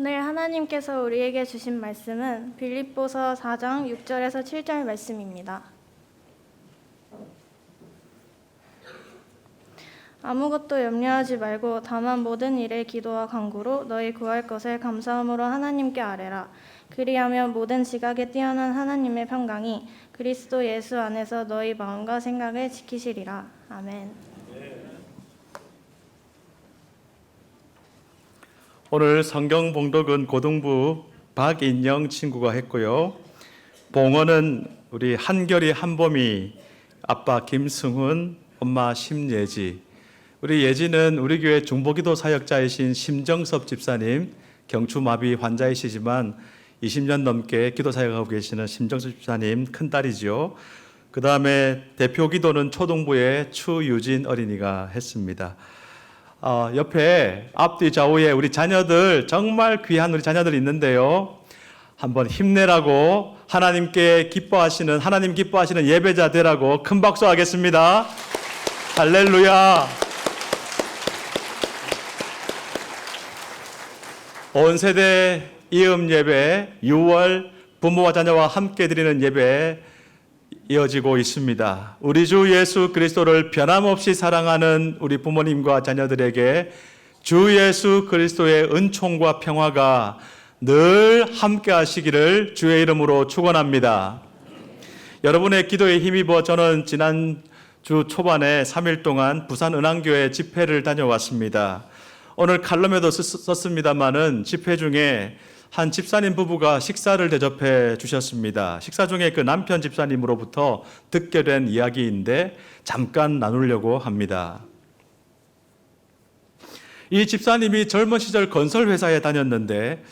오늘 하나님께서 우리에게 주신 말씀은 빌립보서 4장 6절에서 7절 말씀입니다. 아무것도 염려하지 말고 다만 모든 일에 기도와 간구로 너희 구할 것을 감사함으로 하나님께 아뢰라. 그리하면 모든 지각에 뛰어난 하나님의 평강이 그리스도 예수 안에서 너희 마음과 생각을 지키시리라. 아멘. 오늘 성경 봉독은 고등부 박인영 친구가 했고요. 봉헌은 우리 한결이 한범이 아빠 김승훈, 엄마 심예지. 우리 예지는 우리 교회 중보기도 사역자이신 심정섭 집사님 경추마비 환자이시지만 20년 넘게 기도 사역하고 계시는 심정섭 집사님 큰딸이죠. 그 다음에 대표 기도는 초등부의 추유진 어린이가 했습니다. 어, 옆에 앞뒤 좌우에 우리 자녀들 정말 귀한 우리 자녀들 있는데요. 한번 힘내라고 하나님께 기뻐하시는 하나님 기뻐하시는 예배자 되라고 큰 박수 하겠습니다. 할렐루야. 온 세대 이음 예배 6월 부모와 자녀와 함께 드리는 예배 이어지고 있습니다. 우리 주 예수 그리스도를 변함없이 사랑하는 우리 부모님과 자녀들에게 주 예수 그리스도의 은총과 평화가 늘 함께 하시기를 주의 이름으로 축원합니다. 여러분의 기도에 힘입어 저는 지난 주 초반에 3일 동안 부산 은항교회 집회를 다녀왔습니다. 오늘 칼럼에도 썼- 썼습니다마는 집회 중에 한 집사님 부부가 식사를 대접해 주셨습니다. 식사 중에 그 남편 집사님으로부터 듣게 된 이야기인데 잠깐 나누려고 합니다. 이 집사님이 젊은 시절 건설 회사에 다녔는데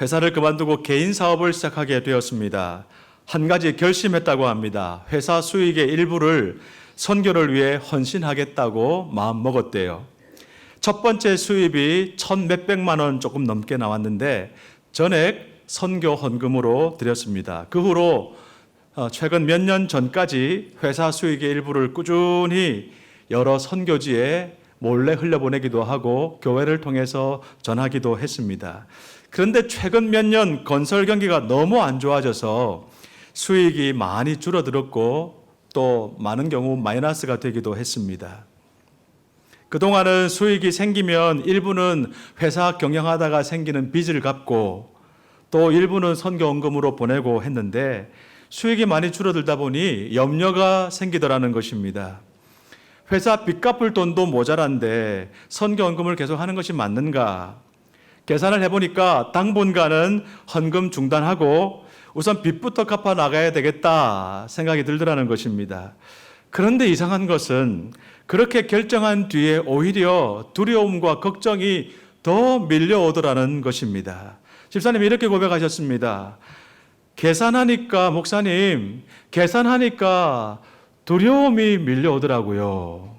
회사를 그만두고 개인 사업을 시작하게 되었습니다. 한 가지 결심했다고 합니다. 회사 수익의 일부를 선교를 위해 헌신하겠다고 마음 먹었대요. 첫 번째 수입이 천 몇백만 원 조금 넘게 나왔는데 전액 선교 헌금으로 드렸습니다. 그 후로 어, 최근 몇 년 전까지 회사 수익의 일부를 꾸준히 여러 선교지에 몰래 흘려보내기도 하고 교회를 통해서 전하기도 했습니다. 그런데 최근 몇 년 건설 경기가 너무 안 좋아져서 수익이 많이 줄어들었고 또 많은 경우 마이너스가 되기도 했습니다. 그동안은 수익이 생기면 일부는 회사 경영하다가 생기는 빚을 갚고 또 일부는 선교원금으로 보내고 했는데 수익이 많이 줄어들다 보니 염려가 생기더라는 것입니다. 회사 빚 갚을 돈도 모자란데 선교원금을 계속 하는 것이 맞는가? 계산을 해보니까 당분간은 헌금 중단하고 우선 빚부터 갚아 나가야 되겠다 생각이 들더라는 것입니다. 그런데 이상한 것은 그렇게 결정한 뒤에 오히려 두려움과 걱정이 더 밀려오더라는 것입니다. 집사님이 이렇게 고백하셨습니다. 계산하니까, 목사님, 계산하니까 두려움이 밀려오더라고요.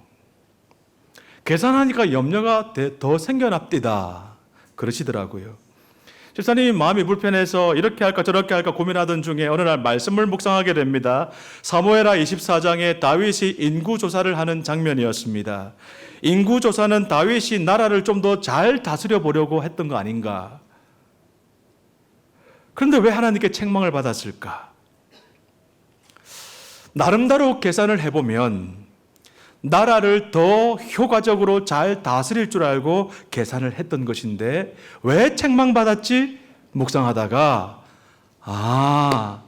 계산하니까 염려가 더 생겨납디다. 그러시더라고요. 집사님이 마음이 불편해서 이렇게 할까 저렇게 할까 고민하던 중에 어느 날 말씀을 묵상하게 됩니다. 사무엘하 24장에 다윗이 인구 조사를 하는 장면이었습니다. 인구 조사는 다윗이 나라를 좀 더 잘 다스려 보려고 했던 거 아닌가? 그런데 왜 하나님께 책망을 받았을까? 나름대로 계산을 해보면 나라를 더 효과적으로 잘 다스릴 줄 알고 계산을 했던 것인데 왜 책망받았지? 묵상하다가 아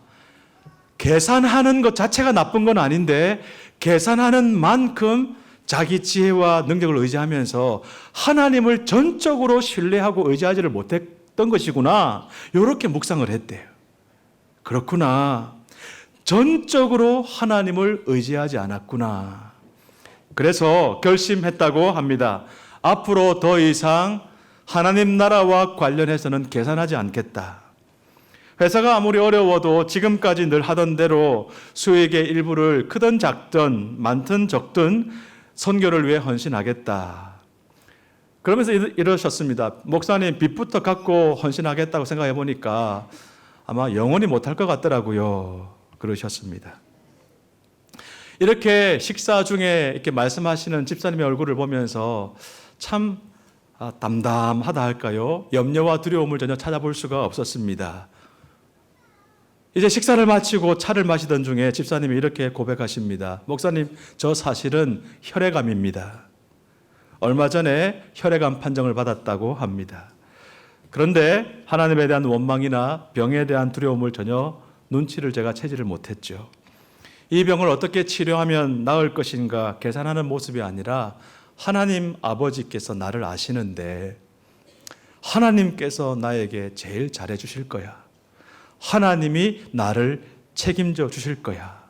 계산하는 것 자체가 나쁜 건 아닌데 계산하는 만큼 자기 지혜와 능력을 의지하면서 하나님을 전적으로 신뢰하고 의지하지를 못했던 것이구나 이렇게 묵상을 했대요. 그렇구나. 전적으로 하나님을 의지하지 않았구나. 그래서 결심했다고 합니다. 앞으로 더 이상 하나님 나라와 관련해서는 계산하지 않겠다. 회사가 아무리 어려워도 지금까지 늘 하던 대로 수익의 일부를 크든 작든 많든 적든 선교를 위해 헌신하겠다. 그러면서 이러- 이러셨습니다. 목사님 빚부터 갚고 헌신하겠다고 생각해 보니까 아마 영원히 못할 것 같더라고요. 그러셨습니다. 이렇게 식사 중에 이렇게 말씀하시는 집사님의 얼굴을 보면서 참 아, 담담하다 할까요? 염려와 두려움을 전혀 찾아볼 수가 없었습니다. 이제 식사를 마치고 차를 마시던 중에 집사님이 이렇게 고백하십니다. 목사님, 저 사실은 혈액암입니다. 얼마 전에 혈액암 판정을 받았다고 합니다. 그런데 하나님에 대한 원망이나 병에 대한 두려움을 전혀 눈치를 제가 채지를 못했죠. 이 병을 어떻게 치료하면 나을 것인가 계산하는 모습이 아니라 하나님 아버지께서 나를 아시는데 하나님께서 나에게 제일 잘해 주실 거야. 하나님이 나를 책임져 주실 거야.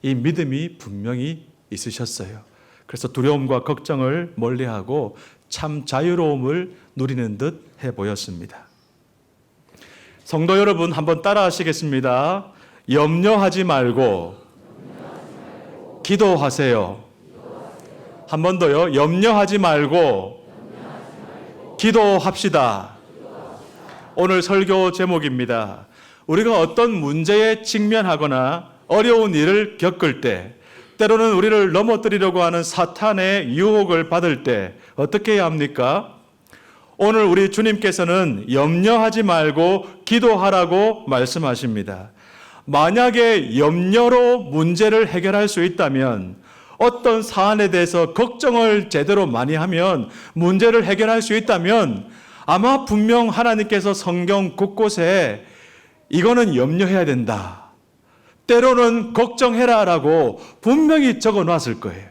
이 믿음이 분명히 있으셨어요. 그래서 두려움과 걱정을 멀리하고 참 자유로움을 누리는 듯 해 보였습니다. 성도 여러분 한번 따라 하시겠습니다. 염려하지 말고 기도하세요. 한 번 더요. 염려하지 말고 기도합시다. 오늘 설교 제목입니다. 우리가 어떤 문제에 직면하거나 어려운 일을 겪을 때, 때로는 우리를 넘어뜨리려고 하는 사탄의 유혹을 받을 때 어떻게 해야 합니까? 오늘 우리 주님께서는 염려하지 말고 기도하라고 말씀하십니다. 만약에 염려로 문제를 해결할 수 있다면 어떤 사안에 대해서 걱정을 제대로 많이 하면 문제를 해결할 수 있다면 아마 분명 하나님께서 성경 곳곳에 이거는 염려해야 된다. 때로는 걱정해라 라고 분명히 적어 놨을 거예요.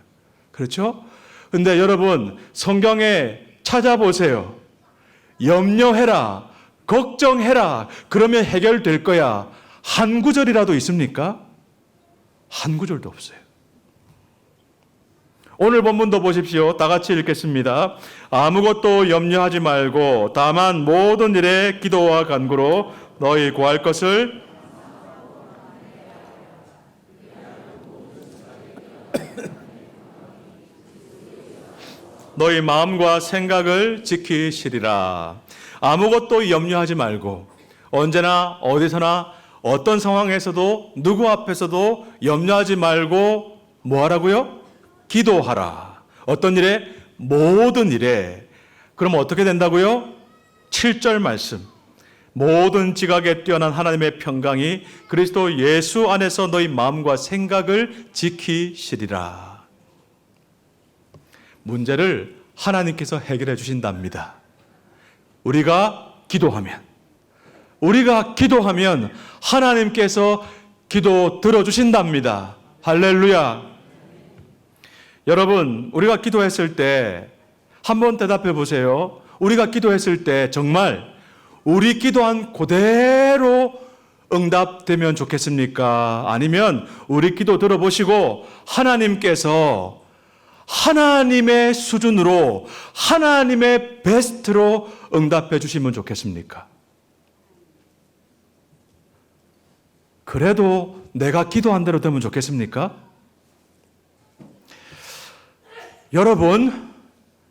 그렇죠? 근데 여러분, 성경에 찾아보세요. 염려해라, 걱정해라, 그러면 해결될 거야. 한 구절이라도 있습니까? 한 구절도 없어요. 오늘 본문도 보십시오. 다 같이 읽겠습니다. 아무것도 염려하지 말고 다만 모든 일에 기도와 간구로 너희 구할 것을 너희 마음과 생각을 지키시리라. 아무것도 염려하지 말고 언제나 어디서나 어떤 상황에서도 누구 앞에서도 염려하지 말고 뭐 하라고요? 기도하라. 어떤 일에? 모든 일에. 그럼 어떻게 된다고요? 7절 말씀. 모든 지각에 뛰어난 하나님의 평강이 그리스도 예수 안에서 너희 마음과 생각을 지키시리라. 문제를 하나님께서 해결해 주신답니다. 우리가 기도하면, 우리가 기도하면 하나님께서 기도 들어주신답니다. 할렐루야. 여러분, 우리가 기도했을 때 한번 대답해 보세요. 우리가 기도했을 때 정말 우리 기도한 그대로 응답되면 좋겠습니까? 아니면 우리 기도 들어보시고 하나님께서 하나님의 수준으로 하나님의 베스트로 응답해 주시면 좋겠습니까? 그래도 내가 기도한 대로 되면 좋겠습니까? 여러분,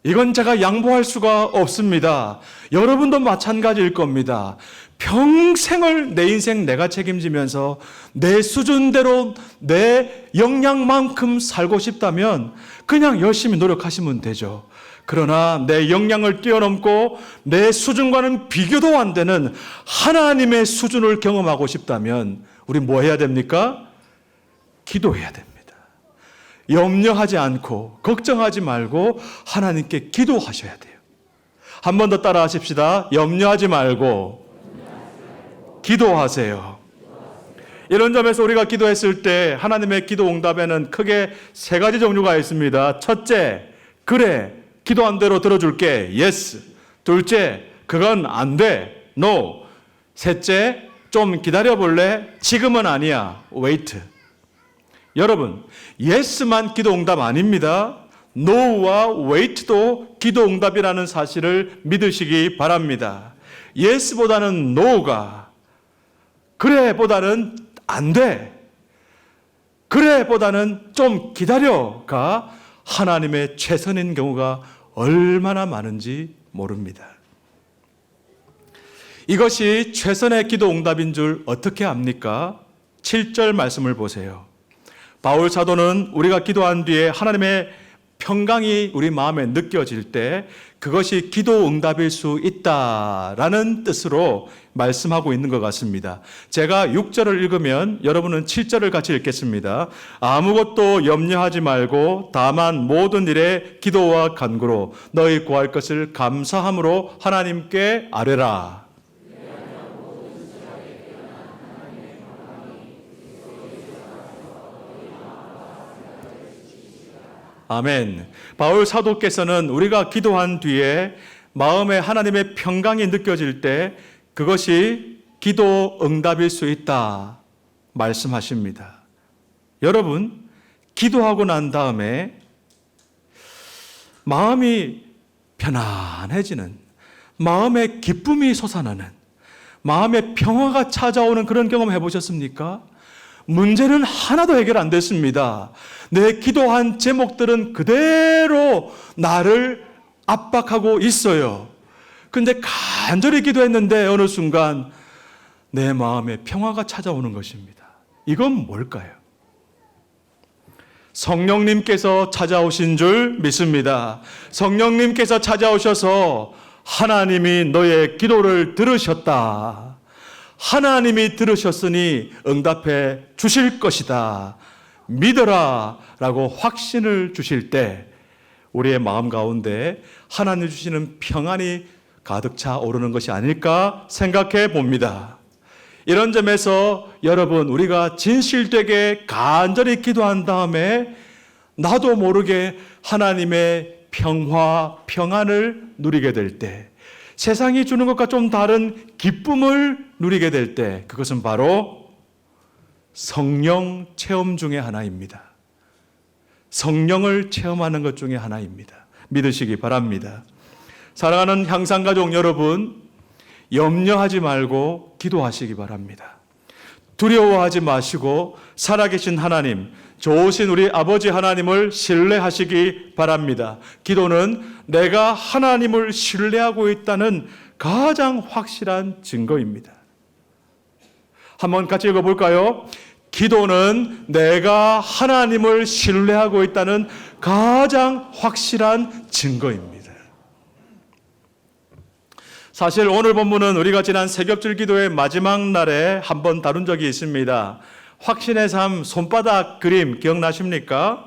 이건 제가 양보할 수가 없습니다. 여러분도 마찬가지일 겁니다. 평생을 내 인생 내가 책임지면서 내 수준대로 내 역량만큼 살고 싶다면 그냥 열심히 노력하시면 되죠. 그러나 내 역량을 뛰어넘고 내 수준과는 비교도 안 되는 하나님의 수준을 경험하고 싶다면 우리 뭐 해야 됩니까? 기도해야 됩니다. 염려하지 않고 걱정하지 말고 하나님께 기도하셔야 돼요. 한 번 더 따라 하십시다. 염려하지 말고 기도하세요. 이런 점에서 우리가 기도했을 때 하나님의 기도 응답에는 크게 세 가지 종류가 있습니다. 첫째, 그래, 기도한 대로 들어줄게. yes. 둘째, 그건 안 돼. no. 셋째, 좀 기다려 볼래? 지금은 아니야. wait. 여러분, yes만 기도 응답 아닙니다. no와 wait도 기도 응답이라는 사실을 믿으시기 바랍니다. yes보다는 no가 그래보다는 안 돼. 그래보다는 좀 기다려가 하나님의 최선인 경우가 얼마나 많은지 모릅니다. 이것이 최선의 기도 응답인 줄 어떻게 압니까? 7절 말씀을 보세요. 바울 사도는 우리가 기도한 뒤에 하나님의 평강이 우리 마음에 느껴질 때 그것이 기도 응답일 수 있다라는 뜻으로 말씀하고 있는 것 같습니다. 제가 6절을 읽으면 여러분은 7절을 같이 읽겠습니다. 아무것도 염려하지 말고 다만 모든 일에 기도와 간구로 너희 구할 것을 감사함으로 하나님께 아뢰라. 아멘. 바울 사도께서는 우리가 기도한 뒤에 마음에 하나님의 평강이 느껴질 때 그것이 기도 응답일 수 있다 말씀하십니다. 여러분, 기도하고 난 다음에 마음이 편안해지는 마음의 기쁨이 솟아나는 마음의 평화가 찾아오는 그런 경험 해보셨습니까? 문제는 하나도 해결 안 됐습니다. 내 기도한 제목들은 그대로 나를 압박하고 있어요. 근데 간절히 기도했는데 어느 순간 내 마음에 평화가 찾아오는 것입니다. 이건 뭘까요? 성령님께서 찾아오신 줄 믿습니다. 성령님께서 찾아오셔서 하나님이 너의 기도를 들으셨다. 하나님이 들으셨으니 응답해 주실 것이다. 믿어라. 라고 확신을 주실 때 우리의 마음 가운데 하나님 주시는 평안이 가득 차 오르는 것이 아닐까 생각해 봅니다. 이런 점에서 여러분, 우리가 진실되게 간절히 기도한 다음에 나도 모르게 하나님의 평화, 평안을 누리게 될 때, 세상이 주는 것과 좀 다른 기쁨을 누리게 될 때, 그것은 바로 성령 체험 중의 하나입니다. 성령을 체험하는 것 중에 하나입니다. 믿으시기 바랍니다. 사랑하는 향상가족 여러분, 염려하지 말고 기도하시기 바랍니다. 두려워하지 마시고 살아계신 하나님, 좋으신 우리 아버지 하나님을 신뢰하시기 바랍니다. 기도는 내가 하나님을 신뢰하고 있다는 가장 확실한 증거입니다. 한번 같이 읽어볼까요? 기도는 내가 하나님을 신뢰하고 있다는 가장 확실한 증거입니다. 사실 오늘 본문은 우리가 지난 세겹줄 기도의 마지막 날에 한번 다룬 적이 있습니다. 확신의 삶 손바닥 그림 기억나십니까?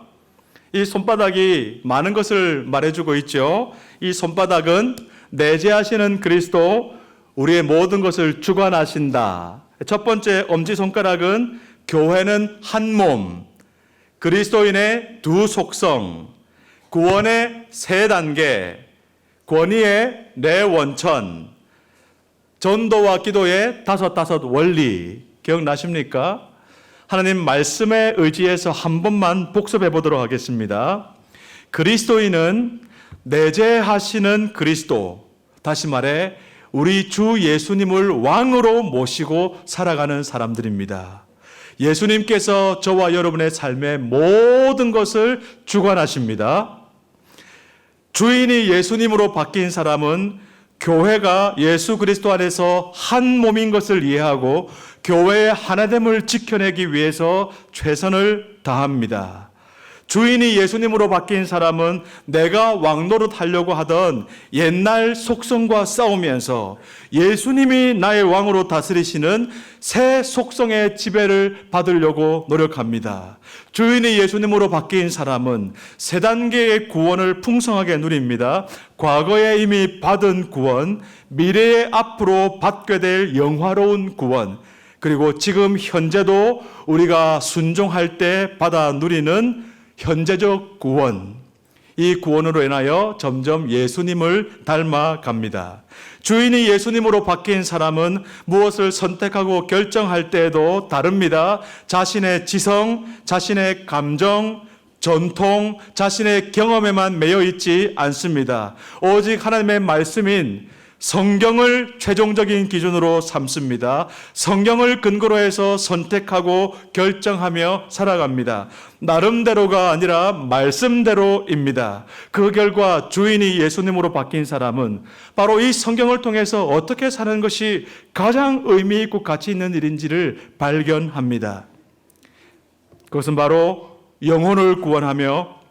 이 손바닥이 많은 것을 말해주고 있죠. 이 손바닥은 내재하시는 그리스도 우리의 모든 것을 주관하신다. 첫 번째 엄지손가락은 교회는 한 몸, 그리스도인의 두 속성, 구원의 세 단계, 권위의 네 원천, 전도와 기도의 다섯 다섯 원리 기억나십니까? 하나님 말씀에 의지해서 한 번만 복습해 보도록 하겠습니다. 그리스도인은 내재하시는 그리스도, 다시 말해 우리 주 예수님을 왕으로 모시고 살아가는 사람들입니다. 예수님께서 저와 여러분의 삶의 모든 것을 주관하십니다. 주인이 예수님으로 바뀐 사람은 교회가 예수 그리스도 안에서 한 몸인 것을 이해하고 교회의 하나됨을 지켜내기 위해서 최선을 다합니다. 주인이 예수님으로 바뀐 사람은 내가 왕노릇 하려고 하던 옛날 속성과 싸우면서 예수님이 나의 왕으로 다스리시는 새 속성의 지배를 받으려고 노력합니다. 주인이 예수님으로 바뀐 사람은 세 단계의 구원을 풍성하게 누립니다. 과거에 이미 받은 구원, 미래에 앞으로 받게 될 영화로운 구원, 그리고 지금 현재도 우리가 순종할 때 받아 누리는 현재적 구원, 이 구원으로 인하여 점점 예수님을 닮아 갑니다. 주인이 예수님으로 바뀐 사람은 무엇을 선택하고 결정할 때에도 다릅니다. 자신의 지성, 자신의 감정, 전통, 자신의 경험에만 매여 있지 않습니다. 오직 하나님의 말씀인 성경을 최종적인 기준으로 삼습니다. 성경을 근거로 해서 선택하고 결정하며 살아갑니다. 나름대로가 아니라 말씀대로입니다. 그 결과 주인이 예수님으로 바뀐 사람은 바로 이 성경을 통해서 어떻게 사는 것이 가장 의미 있고 가치 있는 일인지를 발견합니다. 그것은 바로 영혼을 구원하며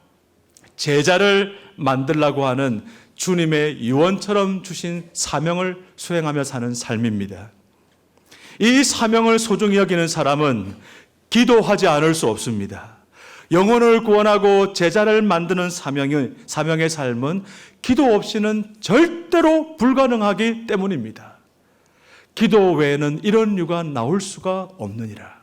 제자를 만들라고 하는 주님의 유언처럼 주신 사명을 수행하며 사는 삶입니다. 이 사명을 소중히 여기는 사람은 기도하지 않을 수 없습니다. 영혼을 구원하고 제자를 만드는 사명의, 사명의 삶은 기도 없이는 절대로 불가능하기 때문입니다. 기도 외에는 이런 유가 나올 수가 없느니라.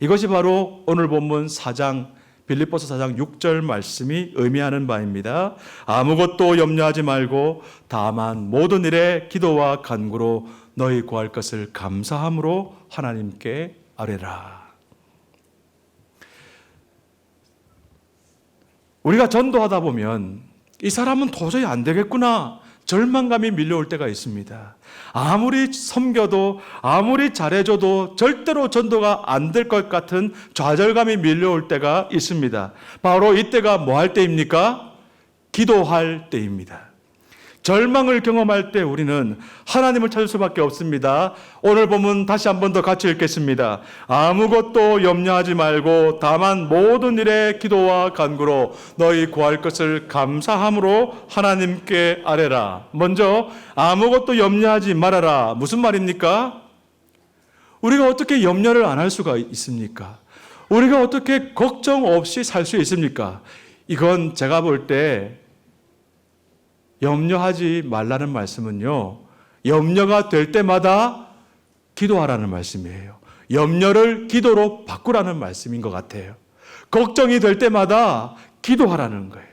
이것이 바로 오늘 본문 4장 빌립보서 4장 6절 말씀이 의미하는 바입니다. 아무것도 염려하지 말고 다만 모든 일에 기도와 간구로 너희 구할 것을 감사함으로 하나님께 아뢰라. 우리가 전도하다 보면 이 사람은 도저히 안 되겠구나. 절망감이 밀려올 때가 있습니다. 아무리 섬겨도 아무리 잘해줘도 절대로 전도가 안 될 것 같은 좌절감이 밀려올 때가 있습니다. 바로 이때가 뭐 할 때입니까? 기도할 때입니다. 절망을 경험할 때 우리는 하나님을 찾을 수밖에 없습니다. 오늘 보면 다시 한 번 더 같이 읽겠습니다. 아무것도 염려하지 말고 다만 모든 일에 기도와 간구로 너희 구할 것을 감사함으로 하나님께 아뢰라. 먼저 아무것도 염려하지 말아라. 무슨 말입니까? 우리가 어떻게 염려를 안 할 수가 있습니까? 우리가 어떻게 걱정 없이 살 수 있습니까? 이건 제가 볼때 염려하지 말라는 말씀은요, 염려가 될 때마다 기도하라는 말씀이에요. 염려를 기도로 바꾸라는 말씀인 것 같아요. 걱정이 될 때마다 기도하라는 거예요.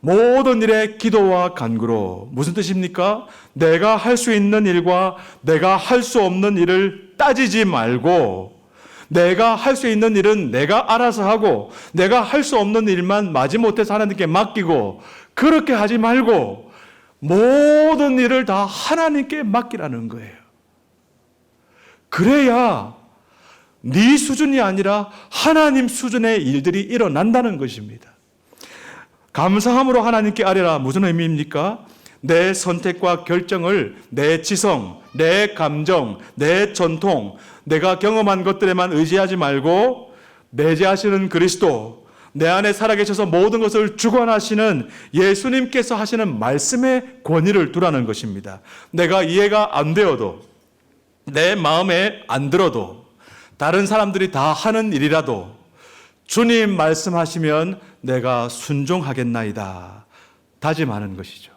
모든 일에 기도와 간구로 무슨 뜻입니까? 내가 할 수 있는 일과 내가 할 수 없는 일을 따지지 말고 내가 할 수 있는 일은 내가 알아서 하고 내가 할 수 없는 일만 마지못해서 하나님께 맡기고 그렇게 하지 말고 모든 일을 다 하나님께 맡기라는 거예요. 그래야 네 수준이 아니라 하나님 수준의 일들이 일어난다는 것입니다. 감사함으로 하나님께 아뢰라 무슨 의미입니까? 내 선택과 결정을 내 지성, 내 감정, 내 전통, 내가 경험한 것들에만 의지하지 말고 내재하시는 그리스도, 내 안에 살아계셔서 모든 것을 주관하시는 예수님께서 하시는 말씀의 권위를 두라는 것입니다. 내가 이해가 안 되어도, 내 마음에 안 들어도, 다른 사람들이 다 하는 일이라도, 주님 말씀하시면 내가 순종하겠나이다. 다짐하는 것이죠.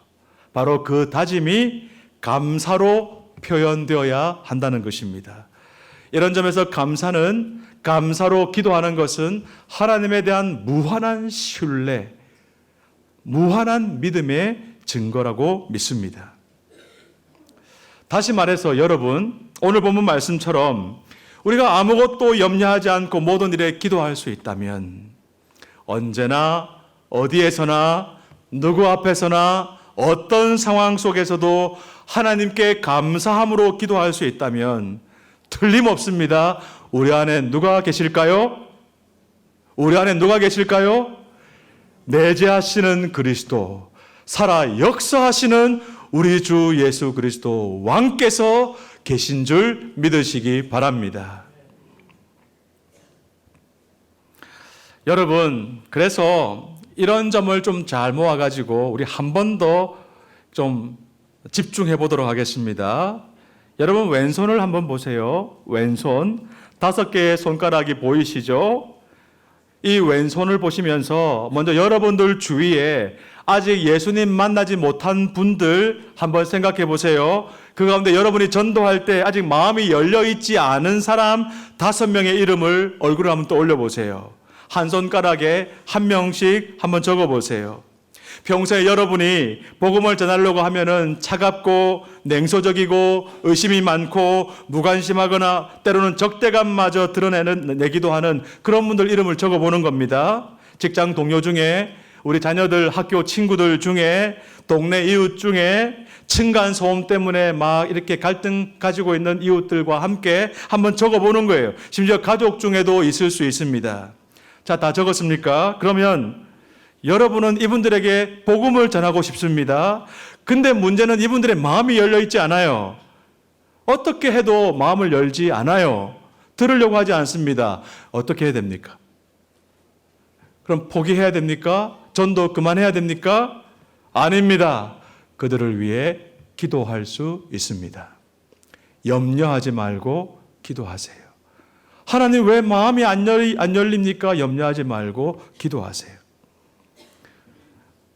바로 그 다짐이 감사로 표현되어야 한다는 것입니다. 이런 점에서 감사는 감사로 기도하는 것은 하나님에 대한 무한한 신뢰, 무한한 믿음의 증거라고 믿습니다. 다시 말해서 여러분, 오늘 본문 말씀처럼 우리가 아무것도 염려하지 않고 모든 일에 기도할 수 있다면 언제나 어디에서나 누구 앞에서나 어떤 상황 속에서도 하나님께 감사함으로 기도할 수 있다면 틀림없습니다. 우리 안에 누가 계실까요? 우리 안에 누가 계실까요? 내재하시는 그리스도, 살아 역사하시는 우리 주 예수 그리스도 왕께서 계신 줄 믿으시기 바랍니다. 여러분, 그래서 이런 점을 좀 잘 모아가지고 우리 한 번 더 좀 집중해 보도록 하겠습니다. 여러분, 왼손을 한번 보세요. 왼손. 다섯 개의 손가락이 보이시죠? 이 왼손을 보시면서 먼저 여러분들 주위에 아직 예수님 만나지 못한 분들 한번 생각해 보세요. 그 가운데 여러분이 전도할 때 아직 마음이 열려 있지 않은 사람 다섯 명의 이름을 얼굴을 한번 또 올려 보세요. 한 손가락에 한 명씩 한번 적어 보세요. 평소에 여러분이 복음을 전하려고 하면은 차갑고 냉소적이고 의심이 많고 무관심하거나 때로는 적대감마저 드러내는 내기도 하는 그런 분들 이름을 적어 보는 겁니다. 직장 동료 중에 우리 자녀들 학교 친구들 중에 동네 이웃 중에 층간 소음 때문에 막 이렇게 갈등 가지고 있는 이웃들과 함께 한번 적어 보는 거예요. 심지어 가족 중에도 있을 수 있습니다. 자, 다 적었습니까? 그러면 여러분은 이분들에게 복음을 전하고 싶습니다. 근데 문제는 이분들의 마음이 열려 있지 않아요. 어떻게 해도 마음을 열지 않아요. 들으려고 하지 않습니다. 어떻게 해야 됩니까? 그럼 포기해야 됩니까? 전도 그만해야 됩니까? 아닙니다. 그들을 위해 기도할 수 있습니다. 염려하지 말고 기도하세요. 하나님 왜 마음이 안, 열립니까? 염려하지 말고 기도하세요.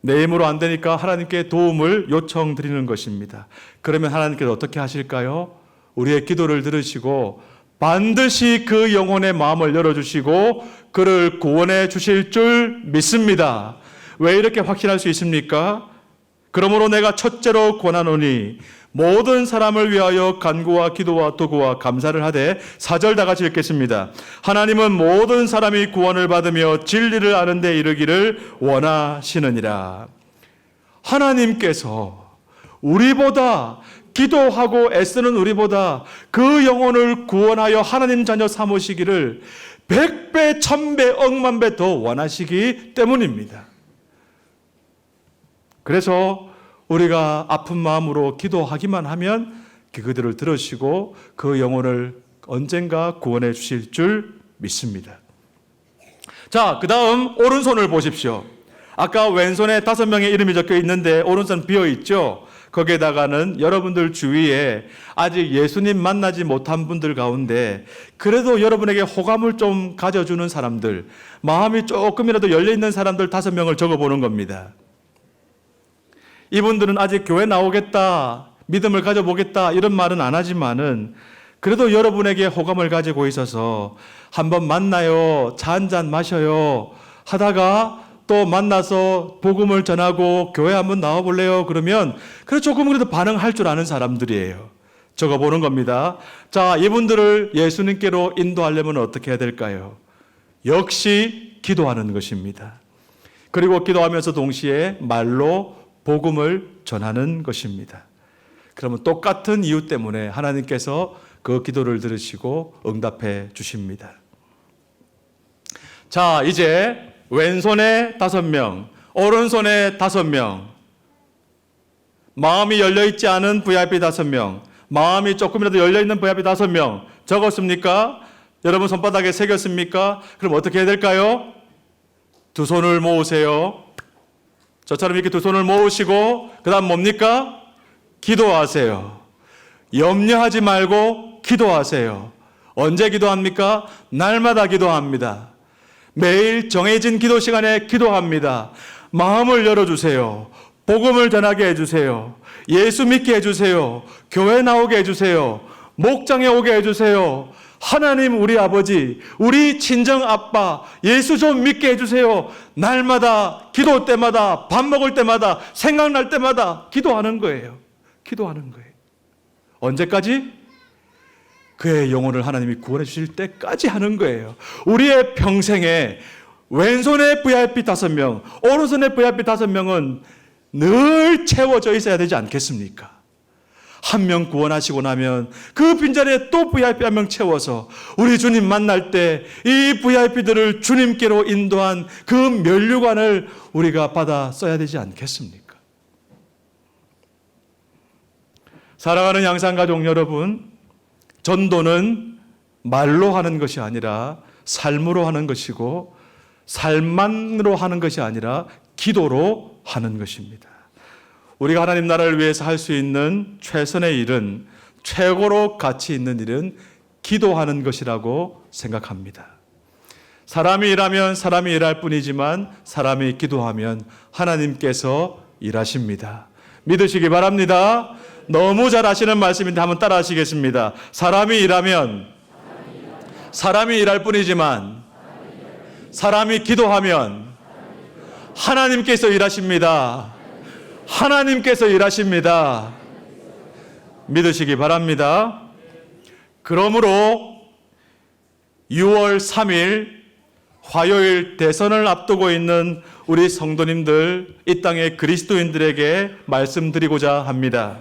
내 힘으로 안 되니까 하나님께 도움을 요청드리는 것입니다. 그러면 하나님께서 어떻게 하실까요? 우리의 기도를 들으시고 반드시 그 영혼의 마음을 열어주시고 그를 구원해 주실 줄 믿습니다. 왜 이렇게 확신할 수 있습니까? 그러므로 내가 첫째로 권하노니 모든 사람을 위하여 간구와 기도와 도구와 감사를 하되 사절 다 같이 읽겠습니다. 하나님은 모든 사람이 구원을 받으며 진리를 아는 데 이르기를 원하시느니라. 하나님께서 우리보다 기도하고 애쓰는 우리보다 그 영혼을 구원하여 하나님 자녀 삼으시기를 백배, 천배, 억만 배 더 원하시기 때문입니다. 그래서 우리가 아픈 마음으로 기도하기만 하면 그들을 들으시고 그 영혼을 언젠가 구원해 주실 줄 믿습니다. 자, 그 다음 오른손을 보십시오. 아까 왼손에 다섯 명의 이름이 적혀 있는데 오른손 비어 있죠? 거기에다가는 여러분들 주위에 아직 예수님 만나지 못한 분들 가운데 그래도 여러분에게 호감을 좀 가져주는 사람들, 마음이 조금이라도 열려있는 사람들 다섯 명을 적어보는 겁니다. 이분들은 아직 교회 나오겠다, 믿음을 가져보겠다, 이런 말은 안 하지만은 그래도 여러분에게 호감을 가지고 있어서 한번 만나요, 차 한 잔 마셔요 하다가 또 만나서 복음을 전하고 교회 한번 나와볼래요? 그러면 그래 조금 그래도 반응할 줄 아는 사람들이에요. 적어 보는 겁니다. 자, 이분들을 예수님께로 인도하려면 어떻게 해야 될까요? 역시 기도하는 것입니다. 그리고 기도하면서 동시에 말로 복음을 전하는 것입니다. 그러면 똑같은 이유 때문에 하나님께서 그 기도를 들으시고 응답해 주십니다. 자, 이제 왼손에 다섯 명, 오른손에 다섯 명, 마음이 열려있지 않은 VIP 다섯 명, 마음이 조금이라도 열려있는 VIP 다섯 명, 적었습니까? 여러분 손바닥에 새겼습니까? 그럼 어떻게 해야 될까요? 두 손을 모으세요. 저처럼 이렇게 두 손을 모으시고, 그 다음 뭡니까? 기도하세요. 염려하지 말고 기도하세요. 언제 기도합니까? 날마다 기도합니다. 매일 정해진 기도 시간에 기도합니다. 마음을 열어주세요. 복음을 전하게 해주세요. 예수 믿게 해주세요. 교회 나오게 해주세요. 목장에 오게 해주세요. 하나님 우리 아버지, 우리 친정 아빠, 예수 좀 믿게 해주세요. 날마다, 기도 때마다, 밥 먹을 때마다, 생각날 때마다 기도하는 거예요. 기도하는 거예요. 언제까지? 그의 영혼을 하나님이 구원해 주실 때까지 하는 거예요. 우리의 평생에 왼손에 VIP 다섯 명, 오른손에 VIP 다섯 명은 늘 채워져 있어야 되지 않겠습니까? 한 명 구원하시고 나면 그 빈자리에 또 VIP 한 명 채워서 우리 주님 만날 때 이 VIP들을 주님께로 인도한 그 면류관을 우리가 받아 써야 되지 않겠습니까? 사랑하는 양산가족 여러분, 전도는 말로 하는 것이 아니라 삶으로 하는 것이고 삶만으로 하는 것이 아니라 기도로 하는 것입니다. 우리가 하나님 나라를 위해서 할 수 있는 최선의 일은 최고로 가치 있는 일은 기도하는 것이라고 생각합니다. 사람이 일하면 사람이 일할 뿐이지만 사람이 기도하면 하나님께서 일하십니다. 믿으시기 바랍니다. 너무 잘 아시는 말씀인데 한번 따라 하시겠습니다. 사람이 일하면 사람이 일할 뿐이지만 사람이 기도하면 하나님께서 일하십니다. 하나님께서 일하십니다. 믿으시기 바랍니다. 그러므로 6월 3일 화요일 대선을 앞두고 있는 우리 성도님들, 이 땅의 그리스도인들에게 말씀드리고자 합니다.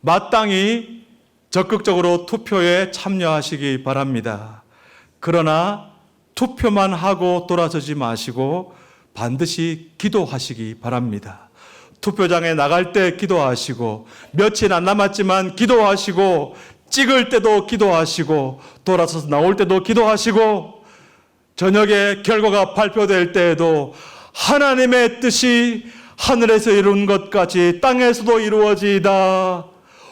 마땅히 적극적으로 투표에 참여하시기 바랍니다. 그러나 투표만 하고 돌아서지 마시고 반드시 기도하시기 바랍니다. 투표장에 나갈 때 기도하시고 며칠 안 남았지만 기도하시고 찍을 때도 기도하시고 돌아서서 나올 때도 기도하시고 저녁에 결과가 발표될 때에도 하나님의 뜻이 하늘에서 이룬 것 같이 땅에서도 이루어지이다.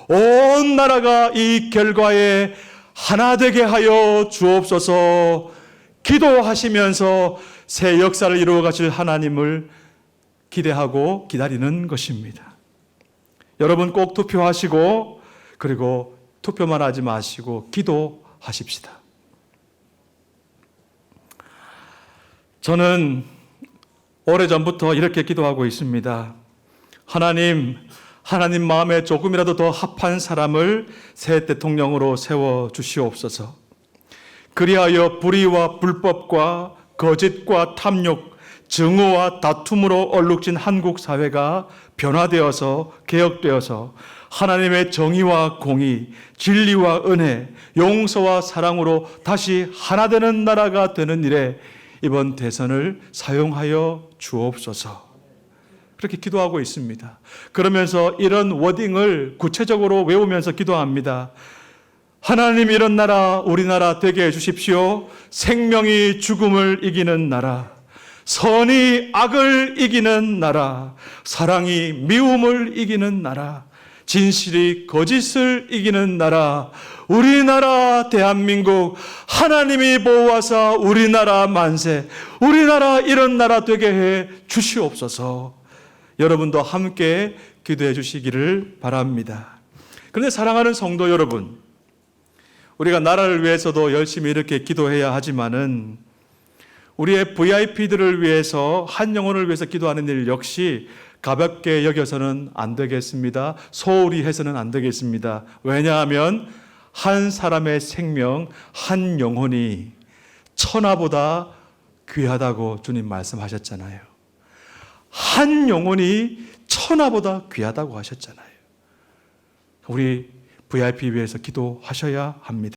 온 나라가 이 결과에 하나 되게 하여 주옵소서 기도하시면서 새 역사를 이루어 가실 하나님을 기대하고 기다리는 것입니다. 여러분 꼭 투표하시고 그리고 투표만 하지 마시고 기도하십시다. 저는 오래전부터 이렇게 기도하고 있습니다. 하나님, 하나님 마음에 조금이라도 더 합한 사람을 새 대통령으로 세워 주시옵소서. 그리하여 불의와 불법과 거짓과 탐욕, 증오와 다툼으로 얼룩진 한국 사회가 변화되어서 개혁되어서 하나님의 정의와 공의, 진리와 은혜, 용서와 사랑으로 다시 하나 되는 나라가 되는 일에 이번 대선을 사용하여 주옵소서. 그렇게 기도하고 있습니다. 그러면서 이런 워딩을 구체적으로 외우면서 기도합니다. 하나님 이런 나라 우리나라 되게 해 주십시오. 생명이 죽음을 이기는 나라. 선이 악을 이기는 나라. 사랑이 미움을 이기는 나라. 진실이 거짓을 이기는 나라. 우리나라 대한민국 하나님이 보호하사 우리나라 만세. 우리나라 이런 나라 되게 해 주시옵소서. 여러분도 함께 기도해 주시기를 바랍니다. 그런데 사랑하는 성도 여러분, 우리가 나라를 위해서도 열심히 이렇게 기도해야 하지만은 우리의 VIP들을 위해서 한 영혼을 위해서 기도하는 일 역시 가볍게 여겨서는 안 되겠습니다. 소홀히 해서는 안 되겠습니다. 왜냐하면 한 사람의 생명, 한 영혼이 천하보다 귀하다고 주님 말씀하셨잖아요. 한 영혼이 천하보다 귀하다고 하셨잖아요. 우리 VIP 위해서 기도하셔야 합니다.